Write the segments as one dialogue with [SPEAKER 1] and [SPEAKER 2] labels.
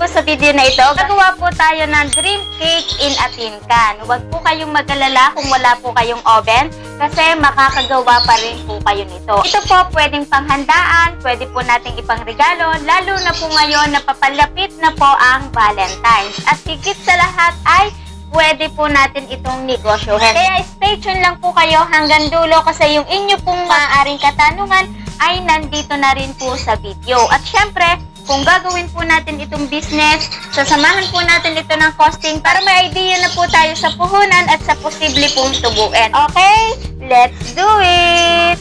[SPEAKER 1] po sa video na ito, gagawa po tayo ng dream cake in a tin can. Huwag po kayong mag-alala kung wala po kayong oven kasi makakagawa pa rin po kayo nito. Ito po pwedeng panghandaan, pwede po nating ipangregalo, lalo na po ngayon na papalapit na po ang Valentine's. At higit sa lahat ay pwede po natin itong negosyohin. Kaya stay tuned lang po kayo hanggang dulo kasi yung inyo pong maaaring katanungan ay nandito na rin po sa video. At syempre, kung gagawin po natin itong business, sasamahan po natin ito ng costing para may idea na po tayo sa puhunan at sa posible pong tubuin. Okay? Let's do it!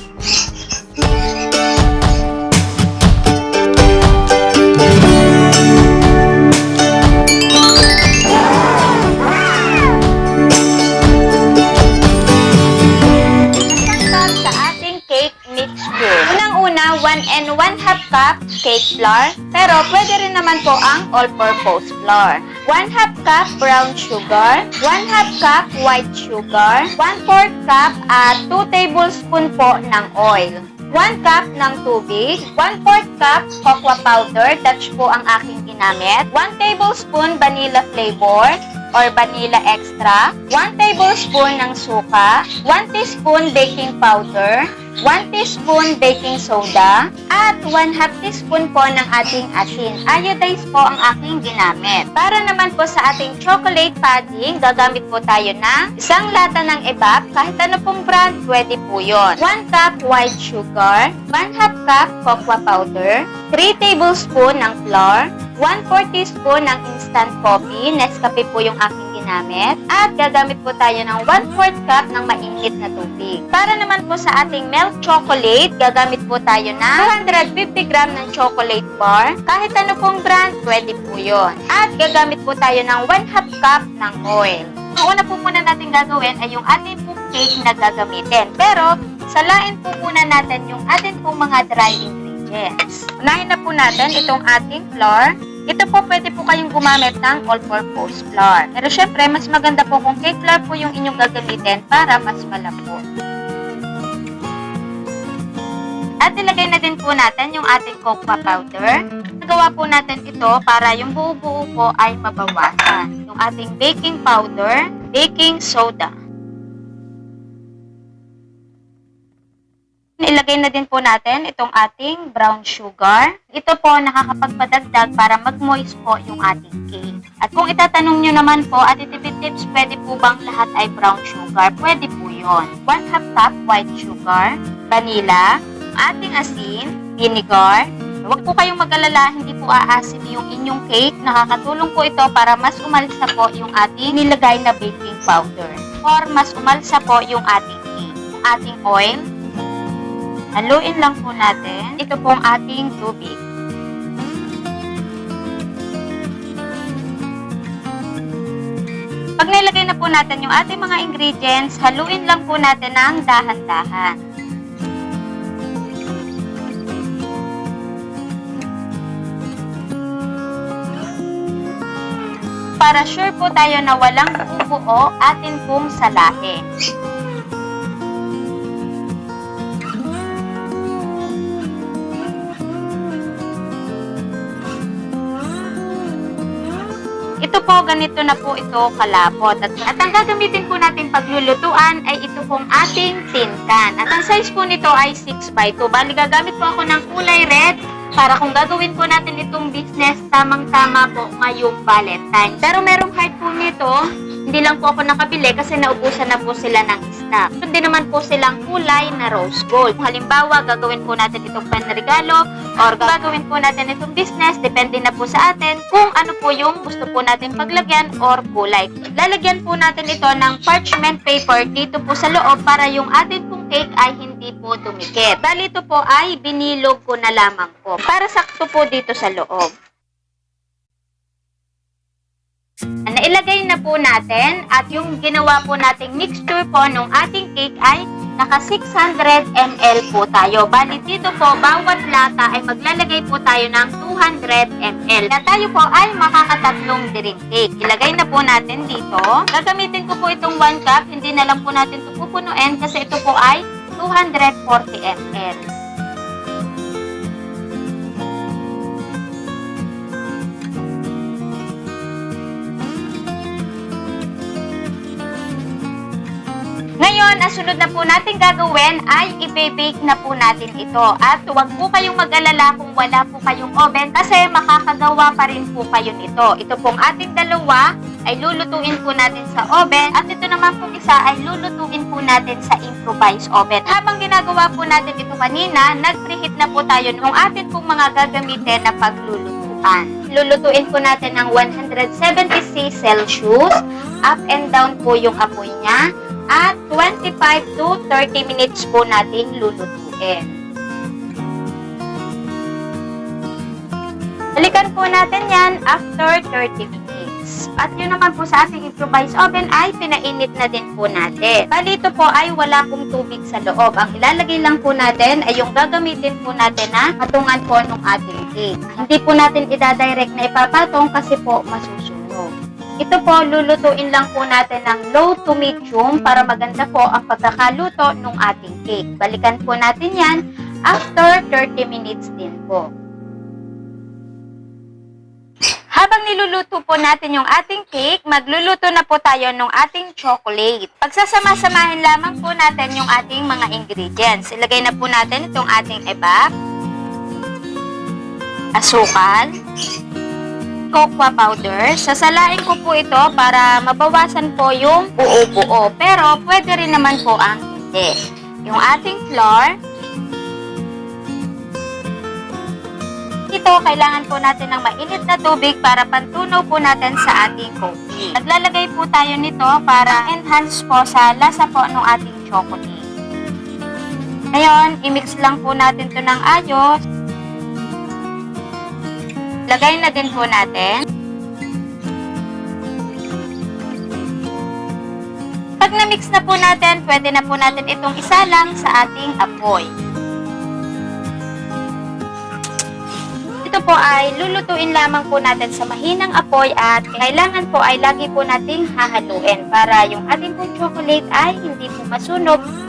[SPEAKER 1] Cake flour, pero pwede rin naman po ang all-purpose flour. 1 half cup brown sugar, 1 half cup white sugar, 1 4 cup at 2 tablespoon po ng oil. 1 cup ng tubig, 1 4 cup cocoa powder, Dutch po ang aking ginamit, 1 tablespoon vanilla flavor, or vanilla extra, 1 tablespoon ng suka, 1 teaspoon baking powder, 1 teaspoon baking soda, at 1 half teaspoon po ng ating asin. Iodized po ang aking ginamit. Para naman po sa ating chocolate pudding, gagamit po tayo ng isang lata ng ebap, kahit ano pong brand, pwede po yon. 1 cup white sugar, 1 half cup cocoa powder, 3 tablespoon ng flour, 1 4 teaspoon ng instant coffee, Nescafe po yung aking ginamit, at gagamit po tayo ng 1 4 cup ng mainit na tubig. Para naman po sa ating milk chocolate, gagamit po tayo ng 250 gram ng chocolate bar, kahit ano pong brand, pwede po yon. At gagamit po tayo ng 1 half cup ng oil. Ang una po muna natin gagawin ay yung ating pong cake na gagamitin. Pero, salain po muna natin yung ating pong mga dry ingredients. Unahin na po natin itong ating flour. Ito po pwede po kayong gumamit ng all-purpose flour. Pero syempre, mas maganda po kung cake flour po yung inyong gagamitin para mas malambot. At ilagay na din po natin yung ating cocoa powder. Nagawa po natin ito para yung buo-buo po ay mabawasan. Yung ating baking powder, baking soda. Ilagay na din po natin itong ating brown sugar. Ito po nakakapagpadagdag para mag-moist po yung ating cake. At kung itatanong nyo naman po, at itipid tips, pwede po bang lahat ay brown sugar? Pwede po yon. 1 half cup white sugar, vanilla, ating asin, vinegar. Huwag po kayong mag-alala, hindi po aasin yung inyong cake. Nakakatulong po ito para mas umalsa po yung ating nilagay na baking powder. Or mas umalsa po yung ating cake. Ating oil, Haluin lang po natin. Ito pong ating tubig. Pag nilagay na po natin yung ating mga ingredients, haluin lang po natin ng dahan-dahan. Para sure po tayo na walang bubuo, atin pong salahin. Ito po, ganito na po ito kalapot. At, at ang gagamitin po natin paglulutuan ay ito pong ating tin can. At ang size po nito ay 6x2. Bali, gagamit po ako ng kulay red para kung gagawin po natin itong business, tamang-tama po ngayong Valentine. Pero merong heart po nito, hindi lang po ako nakabili kasi naubusan na po sila ng stock. Hindi naman po silang kulay na rose gold. Kung halimbawa, gagawin po natin itong panregalo or gagawin po natin itong business, depende na po sa atin kung ano po yung gusto po natin paglagyan or kulay. Lalagyan po natin ito ng parchment paper dito po sa loob para yung atin pong cake ay hindi po dumikit. Bali ito po ay binilog ko na lamang po para sakto po dito sa loob. Nailagay na po natin at yung ginawa po nating mixture po nung ating cake ay naka 600 ml po tayo. Bali dito po, bawat lata ay maglalagay po tayo ng 200 ml. Na tayo po ay makakatatlong drink cake. Ilagay na po natin dito. Gagamitin ko po itong 1 cup. Hindi na lang po natin ito pupunuin kasi ito po ay 240 ml. Ngayon, ang sunod na po natin gagawin ay i-bake na po natin ito. At huwag po kayong mag-alala kung wala po kayong oven kasi makakagawa pa rin po kayo nito. Ito pong ating dalawa ay lulutuin po natin sa oven at ito naman pong isa ay lulutuin po natin sa improvised oven. Habang ginagawa po natin ito kanina, nag-preheat na po tayo ng atin pong mga gagamitin na paglulutuan. Lulutuin po natin ng 170 Celsius, up and down po yung apoy niya, at 25 to 30 minutes po natin lulutuin. Balikan po natin yan after 30 minutes. At yun naman po sa ating improvised oven ay pinainit na din po natin. Bali po ay wala pong tubig sa loob. Ang ilalagay lang po natin ay yung gagamitin po natin na patungan po ng ating cake. Hindi po natin idadirect na ipapatong kasi po masusunog. Ito po, lulutuin lang po natin ng low to medium para maganda po ang pagkakaluto ng ating cake. Balikan po natin yan after 30 minutes din po. Habang niluluto po natin yung ating cake, magluluto na po tayo ng ating chocolate. Pagsasama-samahin lamang po natin yung ating mga ingredients. Ilagay na po natin itong ating ebak, asukal, cocoa powder. Sasalain ko po ito para mabawasan po yung buo-buo. Pero pwede rin naman po ang hindi. Yung ating flour. Ito, kailangan po natin ng mainit na tubig para pantunaw po natin sa ating coffee. Naglalagay po tayo nito para enhance po sa lasa po ng ating chocolate. Ngayon, i-mix lang po natin to ng ayos. Lagay na din po natin. Pag na-mix na po natin, pwede na po natin itong isalang sa ating apoy. Ito po ay lulutuin lamang po natin sa mahinang apoy at kailangan po ay lagi po nating hahaluin para yung ating chocolate ay hindi po masunog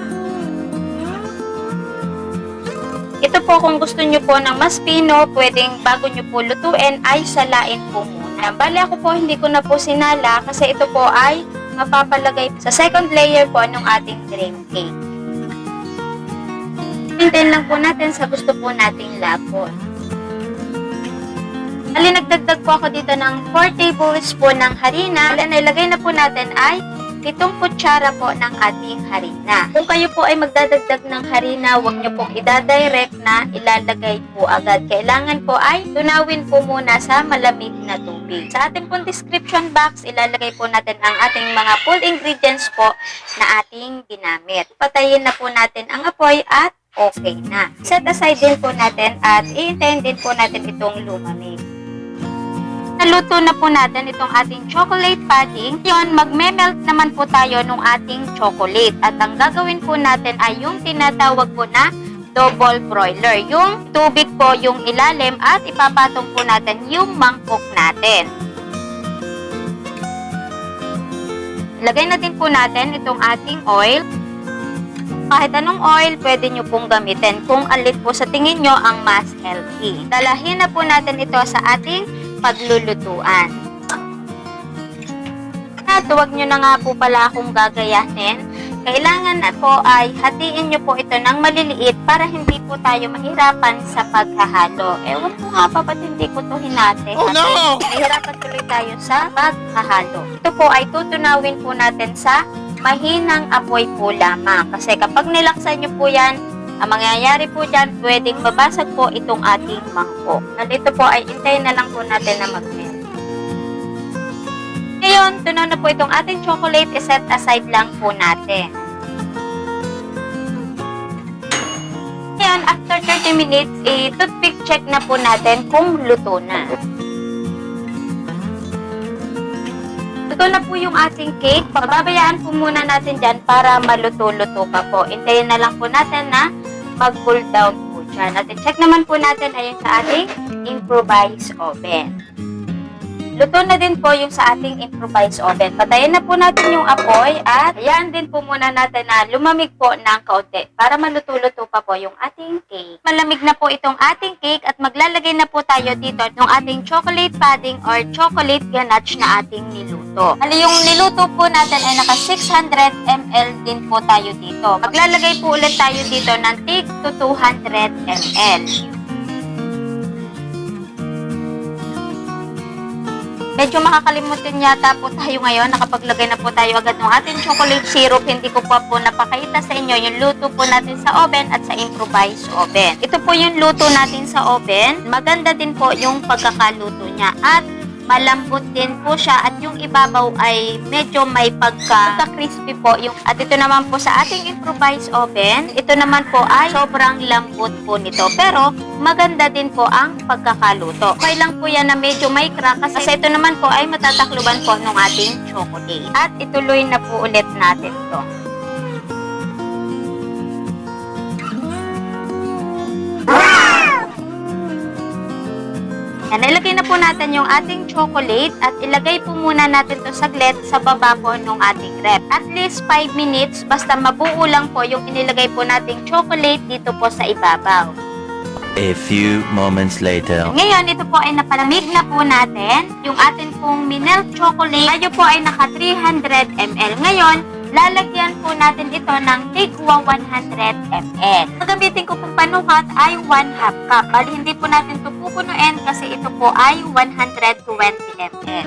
[SPEAKER 1] Ito po kung gusto nyo po ng mas pino, pwedeng bago nyo po lutuin ay salain po muna. Bali ako po hindi ko na po sinala kasi ito po ay mapapalagay sa second layer po ng ating dream cake. Hintayin lang po natin sa gusto po nating lapon. Bali nagdagdag po ako dito ng 4 tablespoon ng harina. Bali nailagay na po natin ay pitong kutsara po ng ating harina. Kung kayo po ay magdadagdag ng harina, huwag nyo pong idadirect na ilalagay po agad. Kailangan po ay tunawin po muna sa malamig na tubig. Sa ating pong description box, ilalagay po natin ang ating mga full ingredients po na ating ginamit. Patayin na po natin ang apoy at okay na. Set aside din po natin at i-hintayin din po natin itong lumamig. Naluto na po natin itong ating chocolate pudding. Yon, magme-melt naman po tayo ng ating chocolate. At ang gagawin po natin ay yung tinatawag po na double broiler. Yung tubig po yung ilalim at ipapatong po natin yung mangkok natin. Lagay na din po natin itong ating oil. Kahit anong oil, pwede nyo pong gamitin kung alin po sa tingin nyo ang mas healthy. Dalahin na po natin ito sa ating paglulutuan. At huwag nyo na nga po pala akong gagayahin. Kailangan na po ay hatiin nyo po ito ng maliliit para hindi po tayo mahirapan sa paghahalo. Ewan ko nga pa ba't hindi ko to hinati.
[SPEAKER 2] Oh, no!
[SPEAKER 1] Mahirapan tuloy tayo sa paghahalo. Ito po ay tutunawin po natin sa mahinang apoy po lamang. Kasi kapag nilaksan nyo po yan, ang mangyayari po dyan, pwedeng mabasag po itong ating mangkok. At ito po ay intayin na lang po natin na mag-melt. Ngayon, tunaw na po itong ating chocolate, iset aside lang po natin. Ngayon, after 30 minutes, i-toothpick check na po natin kung luto na. Luto na po yung ating cake. Pababayaan po muna natin dyan para maluto-luto pa po. Intayin na lang po natin na mag-cool down po dyan. At check naman po natin ayun sa ating improvised oven. Luto na din po yung sa ating improvised oven. Patayin na po natin yung apoy at ayan din po muna natin na lumamig po ng kaunti para maluto-luto pa po yung ating cake. Malamig na po itong ating cake at maglalagay na po tayo dito ng ating chocolate pudding or chocolate ganache na ating niluto. Hali yung niluto po natin ay naka 600 ml din po tayo dito. Maglalagay po ulit tayo dito ng tig to 200 ml. Medyo makakalimutin yata po tayo ngayon. Nakapaglagay na po tayo agad ng ating chocolate syrup. Hindi ko pa po napakita sa inyo yung luto po natin sa oven at sa improvised oven. Ito po yung luto natin sa oven. Maganda din po yung pagkakaluto niya. At malambot din po siya at yung ibabaw ay medyo may pagka crispy po yung at ito naman po sa ating improvised oven ito naman po ay sobrang lambot po nito. Pero maganda din po ang pagkakaluto. Okay lang po yan na medyo may crack kasi, kasi ito naman po ay matatakluban po ng ating chocolate. At ituloy na po ulit natin to natin yung ating chocolate at ilagay po muna natin to saglit sa baba po ng ating rep. At least 5 minutes, basta mabuo lang po yung inilagay po nating chocolate dito po sa ibabaw.
[SPEAKER 2] A few moments later.
[SPEAKER 1] Ngayon, ito po ay napalamig na po natin. Yung atin pong minelt chocolate, tayo po ay naka 300 ml. Ngayon, lalagyan po natin ito ng tigwa 100 ml. Gagamitin ko pong panukat ay 1 half cup. Bali, hindi po natin ito pupunuin kasi ito po ay 120 ml.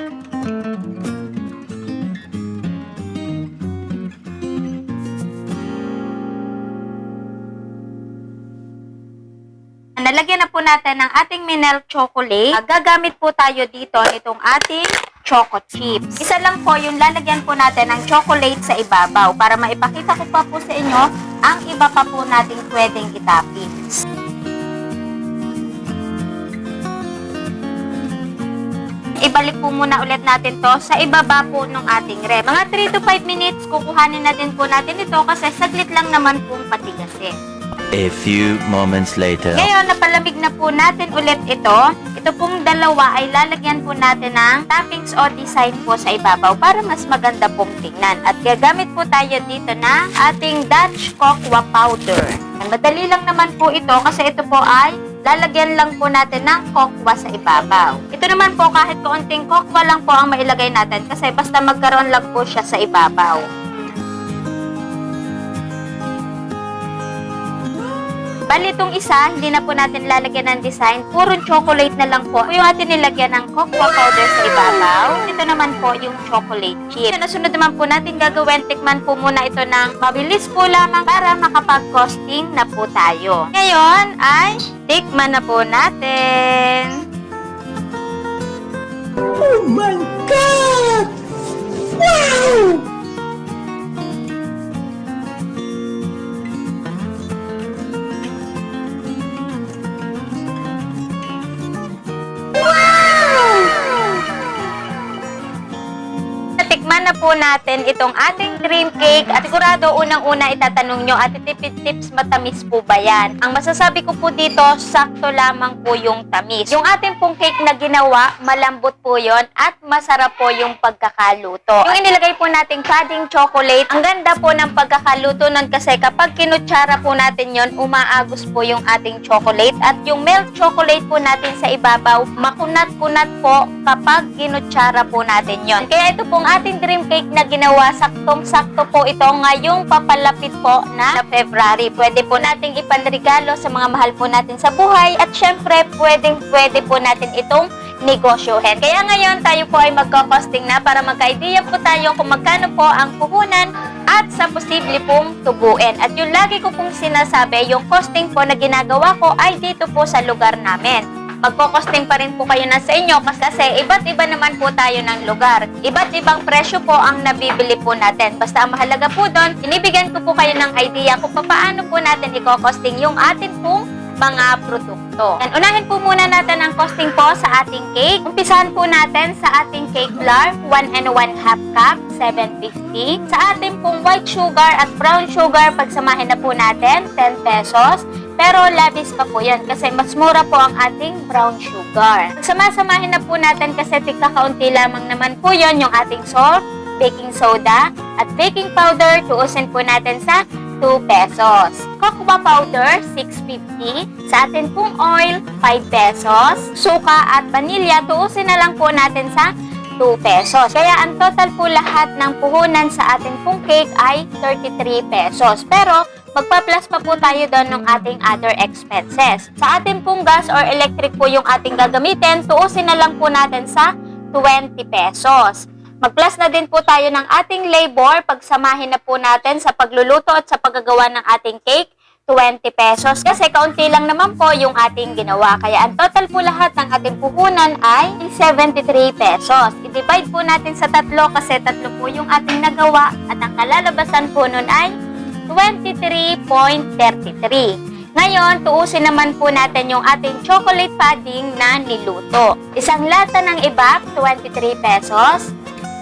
[SPEAKER 1] Nalagyan na po natin ng ating minelt chocolate. Gagamit po tayo dito nitong ating choco chips. Isa lang po yung lalagyan po natin ng chocolate sa ibabaw para maipakita ko pa po sa inyo ang iba pa po nating pwedeng itapings. Ibalik po muna ulit natin to sa ibaba po ng ating rep. Mga 3 to 5 minutes, kukuhanin na din po natin ito kasi saglit lang naman pong patigasin.
[SPEAKER 2] A few moments later.
[SPEAKER 1] Ngayon, napalamig na po natin ulit ito. Ito pong dalawa ay lalagyan po natin ng toppings o design po sa ibabaw para mas maganda pong tingnan. At gagamit po tayo dito ng ating Dutch cocoa powder. Madali lang naman po ito kasi ito po ay lalagyan lang po natin ng cocoa sa ibabaw. Ito naman po kahit kaunting cocoa lang po ang mailagay natin kasi basta magkaroon lang po siya sa ibabaw. Bali, itong isa, hindi na po natin lalagyan ng design. Puro chocolate na lang po. Yung atin nilagyan ng cocoa powder sa ibabaw. Ito naman po yung chocolate chip. Sa nasunod naman po natin gagawin, tikman po muna ito ng mabilis po lamang para makapag-costing na po tayo. Ngayon ay tikman na po natin.
[SPEAKER 3] Oh my God! Wow!
[SPEAKER 1] Na po natin itong ating dream cake at sigurado unang-una itatanong nyo at itipid tips matamis po ba yan? Ang masasabi ko po dito, sakto lamang po yung tamis. Yung ating pong cake na ginawa, malambot po yon at masarap po yung pagkakaluto. Yung inilagay po nating pudding chocolate, ang ganda po ng pagkakaluto nun kasi kapag kinutsara po natin yon umaagos po yung ating chocolate at yung milk chocolate po natin sa ibabaw, makunat-kunat po kapag kinutsara po natin yon. Kaya ito pong ating dream cake na ginawa, saktong-sakto po ito ngayong papalapit po na, February. Pwede po nating ipanregalo sa mga mahal po natin sa buhay at syempre pwedeng pwede po natin itong negosyohin. Kaya ngayon tayo po ay magkakosting na para magka-idea po tayo kung magkano po ang puhunan at sa posible pong tubuin. At yung lagi ko pong sinasabi, yung costing po na ginagawa ko ay dito po sa lugar namin magkokosting pa rin po kayo na sa inyo kasi iba't iba naman po tayo ng lugar. Iba't ibang presyo po ang nabibili po natin. Basta ang mahalaga po doon, inibigyan ko po kayo ng idea kung paano po natin i-costing yung atin pong mga produkto. And unahin po muna natin ang costing po sa ating cake. Umpisahan po natin sa ating cake flour, 1 and 1 half cup, 750. Sa ating pong white sugar at brown sugar, pagsamahin na po natin, 10 pesos. Pero labis pa po yan kasi mas mura po ang ating brown sugar. Sama-samahin na po natin kasi tika kaunti lamang naman po yon yung ating salt, baking soda, at baking powder. Tuusin po natin sa 2 pesos. Cocoa powder, 6.50. Sa atin pong oil, 5 pesos. Suka at vanilya, tuusin na lang po natin sa 2 pesos. Kaya ang total po lahat ng puhunan sa ating pong cake ay 33 pesos. Pero magpa-plus pa po tayo doon ng ating other expenses. Sa ating pong gas or electric po yung ating gagamitin, tuusin na lang po natin sa 20 pesos. Mag-plus na din po tayo ng ating labor, pagsamahin na po natin sa pagluluto at sa paggagawa ng ating cake, 20 pesos. Kasi kaunti lang naman po yung ating ginawa. Kaya ang total po lahat ng ating puhunan ay 73 pesos. I-divide po natin sa tatlo kasi tatlo po yung ating nagawa at ang kalalabasan po nun ay 23.33. Ngayon, tuusin naman po natin yung ating chocolate pudding na niluto. Isang lata ng ibap, 23 pesos.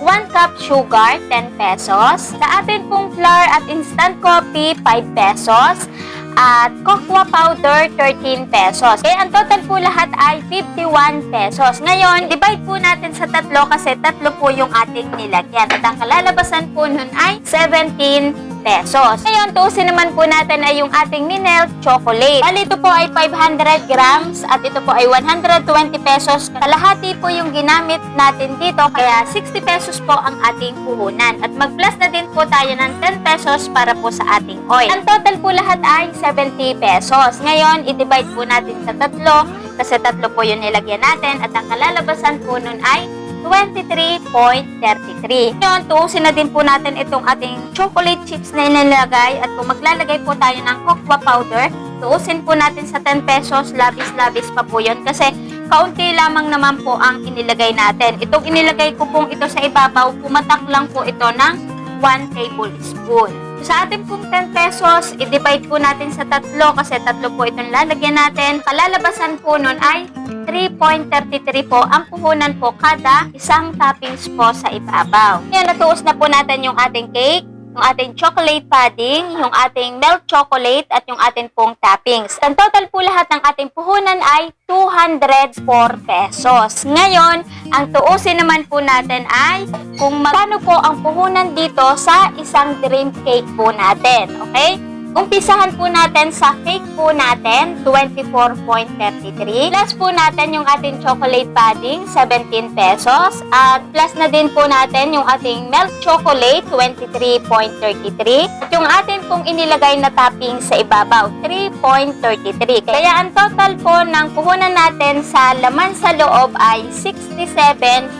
[SPEAKER 1] 1 cup sugar, 10 pesos. Sa atin pong flour at instant coffee, 5 pesos. At cocoa powder, 13 pesos. Kaya ang total po lahat ay 51 pesos. Ngayon, divide po natin sa tatlo kasi tatlo po yung ating nilagyan. At ang kalalabasan po nun ay 17 pesos. Ngayon, tuusin naman po natin ay yung ating minelt chocolate. Bali, ito po ay 500 grams at ito po ay 120 pesos. Kalahati po yung ginamit natin dito, kaya 60 pesos po ang ating puhunan. At mag-plus na din po tayo ng 10 pesos para po sa ating oil. Ang total po lahat ay 70 pesos. Ngayon, i-divide po natin sa tatlo kasi tatlo po yung nilagyan natin at ang kalalabasan po nun ay 23.33. Ngayon, tuusin na din po natin itong ating chocolate chips na inilagay at kung maglalagay po tayo ng cocoa powder, tuusin po natin sa 10 pesos, labis-labis pa po yun kasi kaunti lamang naman po ang inilagay natin. Itong inilagay ko pong ito sa ibabaw, pumatak lang po ito ng 1 tablespoon. Sa ating pong 10 pesos, i-divide po natin sa tatlo kasi tatlo po itong lalagyan natin. Kalalabasan po nun ay 3.33 po ang puhunan po kada isang toppings po sa ibabaw. Ngayon, natuos na po natin yung ating cake yung ating chocolate pudding, yung ating milk chocolate, at yung ating pong toppings. Ang total po lahat ng ating puhunan ay 204 pesos. Ngayon, ang tuusin naman po natin ay kung magkano po ang puhunan dito sa isang dream cake po natin. Okay? Umpisahan po natin sa cake po natin, 24.33. Plus po natin yung ating chocolate pudding, 17 pesos. At plus na din po natin yung ating milk chocolate, 23.33. At yung atin pong inilagay na topping sa ibabaw, 3.33. Kaya ang total po ng puhunan natin sa laman sa loob ay 67.99.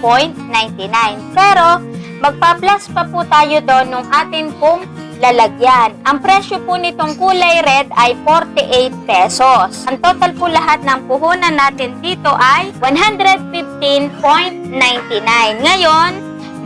[SPEAKER 1] Pero, magpa-plus pa po tayo doon nung atin pong lalagyan. Ang presyo po nitong kulay red ay 48 pesos. Ang total po lahat ng puhunan natin dito ay 115.99. Ngayon,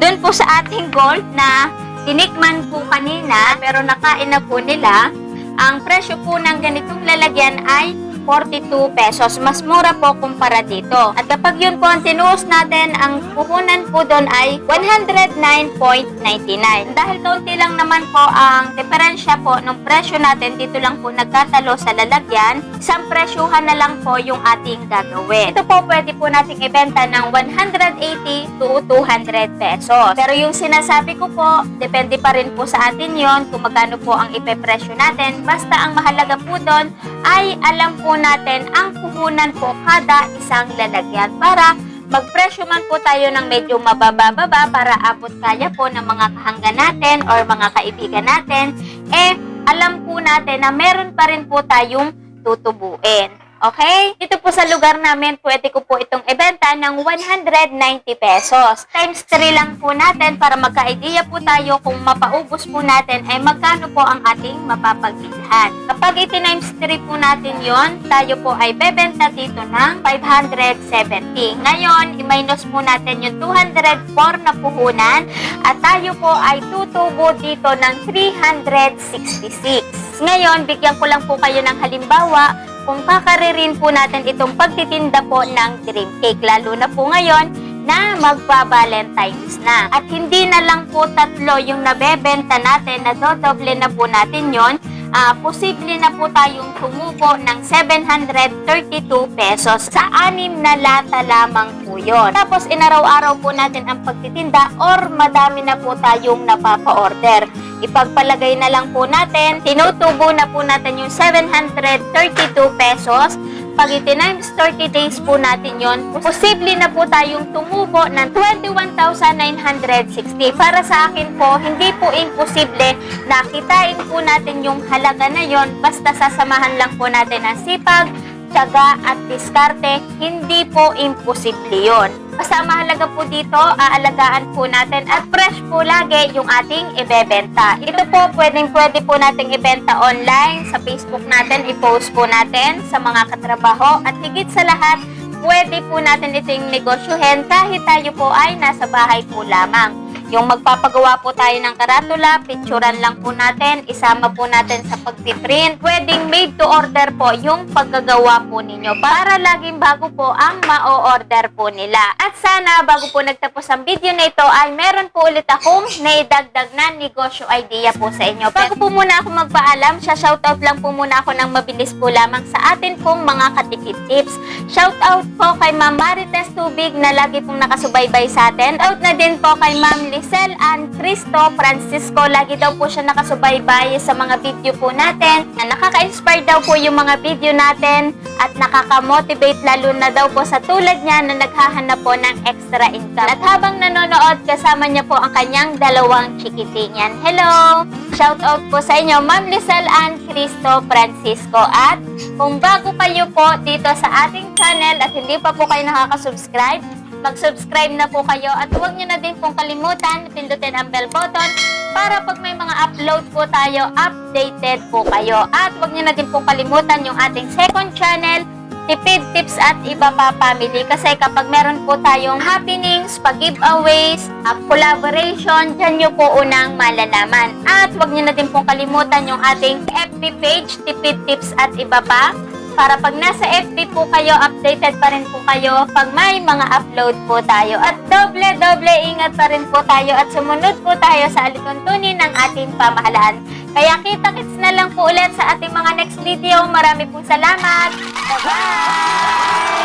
[SPEAKER 1] dun po sa ating gold na tinikman po kanina pero nakain na po nila, ang presyo po ng ganitong lalagyan ay 42 pesos. Mas mura po kumpara dito. At kapag yun po ang tinuos natin, ang puhunan po doon ay 109.99. Dahil kaunti lang naman po ang diferensya po ng presyo natin, dito lang po nagkatalo sa lalagyan, isang presyuhan na lang po yung ating gagawin. Ito po pwede po nating ibenta ng 180 to 200 pesos. Pero yung sinasabi ko po, depende pa rin po sa atin yon kung magkano po ang ipepresyo natin. Basta ang mahalaga po doon ay alam po natin ang puhunan po kada isang lalagyan para magpresyo man po tayo ng medyo mababa-baba para abot kaya po ng mga kahangga natin or mga kaibigan natin, eh alam po natin na meron pa rin po tayong tutubuin. Okay? Dito po sa lugar namin, pwede ko po itong ibenta ng 190 pesos. Times 3 lang po natin para magka-idea po tayo kung mapaubos po natin ay magkano po ang ating mapapagbilhan. Kapag iti-times 3 po natin yon, tayo po ay bebenta dito ng 570. Ngayon, i-minus po natin yung 204 na puhunan at tayo po ay tutubo dito ng 366. Ngayon, bigyan ko lang po kayo ng halimbawa kung kakaririn po natin itong pagtitinda po ng dream cake, lalo na po ngayon na magpa-Valentine's na. At hindi na lang po tatlo yung nabebenta natin na dodoble na po natin yon ah, posible na po tayong tumubo ng 732 pesos. Sa anim na lata lamang po. Tapos inaraw-araw po natin ang pagtitinda or madami na po tayong napapa-order. Ipagpalagay na lang po natin, tinutubo na po natin yung 732 pesos pag iti-times 30 days po natin yon, posible na po tayong tumubo ng 21,960. Para sa akin po, hindi po imposible na kitain po natin yung halaga na yon basta sasamahan lang po natin ang sipag, tiyaga at diskarte, hindi po imposible yon. Basta mahalaga po dito, aalagaan po natin at fresh po lagi yung ating ibebenta. Ito po, pwedeng pwede po nating ibenta online sa Facebook natin, i-post po natin sa mga katrabaho at higit sa lahat, pwede po natin iting negosyohin kahit tayo po ay nasa bahay po lamang. Yung magpapagawa po tayo ng karatula, picturean lang po natin, isama po natin sa pagpiprint. Pwedeng made to order po yung paggagawa po ninyo para laging bago po ang ma-order po nila. At sana bago po nagtapos ang video na ito ay meron po ulit akong naidagdag na negosyo idea po sa inyo. Bago po muna ako magpaalam, siya shoutout lang po muna ako ng mabilis po lamang sa atin pong mga katipid tips. Shoutout po kay Ma'am Marites Tubig na lagi pong nakasubaybay sa atin. Out na din po kay Ma'am Lisel and Cristo Francisco. Lagi daw po siya nakasubaybay sa mga video po natin. Na nakaka-inspire daw po yung mga video natin at nakaka-motivate lalo na daw po sa tulad niya na naghahanap po ng extra income. At habang nanonood, kasama niya po ang kanyang dalawang chikitinyan. Hello! Shout out po sa inyo, Ma'am Lisel and Cristo Francisco. At kung bago kayo po dito sa ating channel at hindi pa po kayo nakaka-subscribe, mag-subscribe na po kayo at huwag niyo na din pong kalimutan pindutin ang bell button para pag may mga upload po tayo, updated po kayo. At huwag niyo na din pong kalimutan yung ating second channel, tipid tips at iba pa family kasi kapag meron po tayong happenings, pag-giveaways, collaboration, dyan nyo po unang malalaman. At huwag nyo na din pong kalimutan yung ating FB page, tipid tips at iba pa para pag nasa FB po kayo, updated pa rin po kayo pag may mga upload po tayo. At doble-doble ingat pa rin po tayo at sumunod po tayo sa alituntunin ng ating pamahalaan. Kaya kita-kits na lang po ulit sa ating mga next video. Marami pong salamat. Bye-bye!